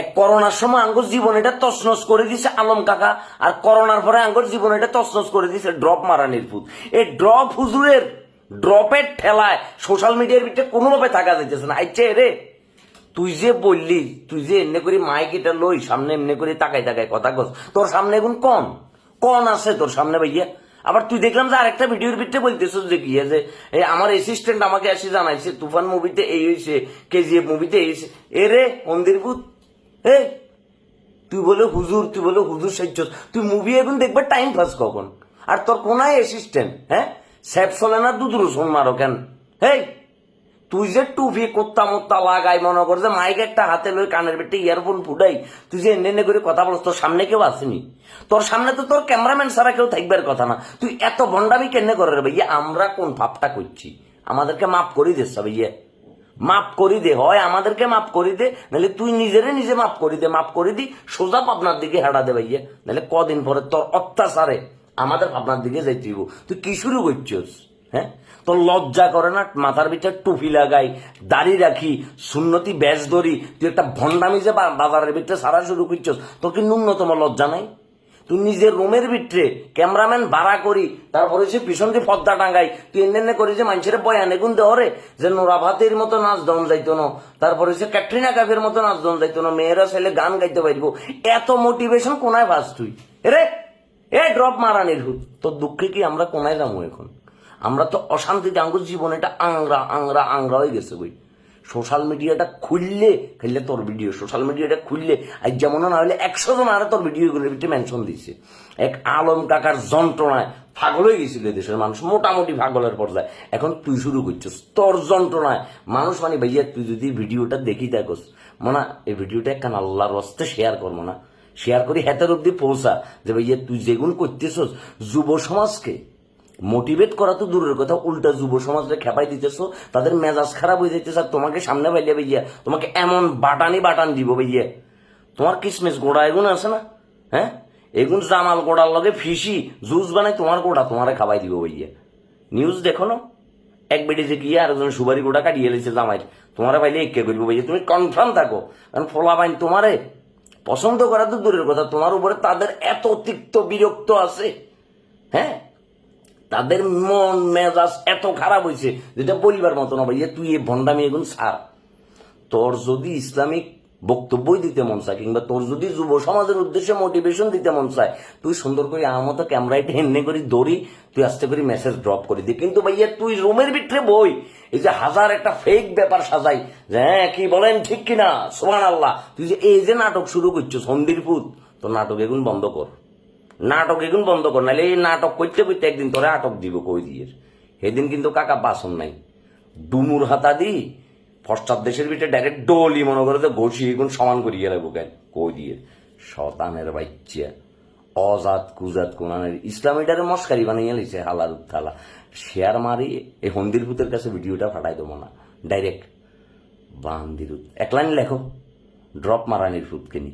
এক করোনার সময় আঙ্গুর জীবন এটা তছনছ করে দিছে আলম কাকা, আর করোনার পরে আঙ্গুর জীবন এটা তছনছ করে দিছে ড্রপ মারানির ফুট এই ড্রপ হুজুরের, ড্রপের ঠেলায় সোশ্যাল মিডিয়ার ভিতরে কোনোভাবে থাকা যাইতেছে না। আইছে রে। তুই যে বললি, তুই যে এমনি করে মাইক এটা লই, সামনে এমনি করে তাকাই তাকাই কথা কস, তোর সামনে এখন কন? কন আছে তোর সামনে ভাইয়া? আবার তুই দেখলাম যে আরেকটা ভিডিওর ভিতরে বলতেছিস যে কি, যে আমার অ্যাসিস্ট্যান্ট আমাকে এসে জানাইছে, তুফান মুভিতে এই হয়েছে কেজিএফ মুভিতে এই এ রে মন্দিরভূত এ, তুই বলে হুজুর, তুই বলে হুজুর সাহায্য, তুই মুভি এখন দেখবে টাইম পাস কখন? আর তোর কোনায় অ্যাসিস্ট্যান্ট হ্যাঁ? স্যাপ চলে না দুধ রসুন মারো কেন? হেই, তুই যে টুপি কোত্তা মোত্তা লাগাই, মনে কর যে মাইক একটা হাতে লই কানের বেটে ইয়ারফোন ফুটাই, তুই যে এনে করে কথা বলছ, তোর সামনে কেউ আসেনি। তোর সামনে তো তোর ক্যামেরাম্যান ছাড়া কেউ থাকবার কথা না। তুই এত ভণ্ডামি কেন করে রে ভাইয়া? আমরা কোন ভাবটা করছি? আমাদেরকে মাফ করি দে ভাইয়া। মাফ করি দে, হয় আমাদেরকে মাফ করি দে, নাহলে তুই নিজেরে নিজে মাফ করি দে, মাফ করি দি, সোজা পাবনার দিকে হেঁটা দে ভাইয়া, নাহলে কদিন পরে তোর অত্যাচারে আমাদের পাবনার দিকে যাইতে। তুই কি শুরু করছিস হ্যাঁ তোর লজ্জা করে না, মাথার ভিতরে টুপি লাগাই, দাড়ি রাখি, সুন্নতি ব্যাস ধরি, তুই একটা ভণ্ডামি যে বাজারের ভিতরে সারা শুরু করছিস, তোর কি ন্যূনতম লজ্জা নাই তুই নিজের রুমের ভিতরে ক্যামেরাম্যান ভাড়া করি, তারপরে সে পিছন দিয়ে পদ্মা টাঙ্গাই তুই এনে করি যে মানুষের বয়ানে গুন দেওয়ারে যে নোরা ভাতের মতো নাচ দন যাইতো না, তারপরে সে ক্যাটরিনা কাফের মতো নাচ দন যাইতো না, মেয়েরা ছেলে গান গাইতে পারব। এত মোটিভেশন কোনায় ভাস তুই? রে, এ ড্রপ মারানির হুত তোর দুঃখে কি আমরা কোনায় যাব এখন? আমরা তো অশান্তিতে আঙ্গুর জীবন এটা আংরা আংরা আংরা হয়ে গেছে বই সোশ্যাল মিডিয়াটা খুললে, খেললে তোর ভিডিও সোশ্যাল মিডিয়াটা খুললে, আজ যেমন না হলে একশো জন আরে তোর ভিডিওগুলোর ভিতরে মেনশন দিচ্ছে এক আলম কাকার যন্ত্রণায় পাগল হয়ে গেছিল দেশের মানুষ, মোটামুটি পাগলের পর্যায়ে। এখন তুই শুরু করছিস, তোর যন্ত্রণায়। মানুষ মানে ভাইয়া, তুই যদি ভিডিওটা দেখি দেখোস মনে, এই ভিডিওটা একখান আল্লাহর রস্তে শেয়ার করব না শেয়ার করি, হেতের অব্দি পৌঁছা। যে ভাইয়া, তুই যেগুন করতেছস, যুব সমাজকে মোটিভেট করা তো দূরের কথা, উল্টা যুব সমাজকে খেপাই দিতেছো, তাদের মেজাজ খারাপ হয়ে যাইতেছে আর তোমাকে সামনে পাইলে ভাইয়া তোমাকে এমন বাটানি বাটান দিব ভাইয়া তোমার কিসমিস গোড়া এগুন আছে না? হ্যাঁ? এগুন জামাল গোড়ার লগে ফিসি, জুস বানাই তোমার গোড়া তোমারে খাবাই দিব ভাইয়া নিউজ দেখো না? এক বেডিতে গিয়ে আর একজন সুবারি গোটা কাটিয়ে এলেছে জামাই তোমারে পাইলে একে করব ভাইয়া তুমি কনফার্ম থাকো, কারণ ফোলা বাইন তোমারে। পছন্দ করা তো দূরের কথা, তোমার উপরে তাদের এত তিক্ত বিরক্ত আছে হ্যাঁ? তাদের মন, মেজাজ এত খারাপ হয়েছে যেটা বলিবার মতো না ভাইয়া, তুই এই ভণ্ডামি এগুন ছাড়। তোর যদি ইসলামিক বক্তব্যই দিতে মন চায় কিংবা তোর যদি যুব সমাজের উদ্দেশ্যে মোটিভেশন দিতে মন চায়, তুই সুন্দর করে আমার মতো ক্যামেরাইটে হেন্নে করে দৌড়ি, তুই আস্তে করে মেসেজ ড্রপ করে দি। কিন্তু ভাইয়া, তুই রুমের ভিতরে বই, এই যে হাজার একটা ফেক ব্যাপার সাজাই, যে হ্যাঁ কি বলেন, ঠিক কিনা? সোহান আল্লাহ তুই যে এই যে নাটক শুরু করছ সন্দির পুত তোর নাটক এগুন বন্ধ কর। নাটক এগুন বন্ধ কর, নাহলে এই নাটক করতে করতে একদিন তোরে আটক দিব, কই দিয়ে। সেদিন কিন্তু কাকা বাসন নাই। ডুমুর হাতা দি পশ্চাৎ দেশের ভিতরে ডাইরেক্ট ডলি মনে করে তো ঘষি এগুন সমান করিয়ে রাখব কেন? কই দিয়ে। শতানের বাচ্চা, অজাত কুজাত কোনানের ইসলামীটারে মস্কারি বানিয়ে লিছে হালার উত্তালা শেয়ার মারি, এই হন্দির ভূতের কাছে ভিডিওটা ফাটাই দেবো না। ডাইরেক্ট বান্দির এক লাইন লেখো, ড্রপ মারানির ফুটকে নি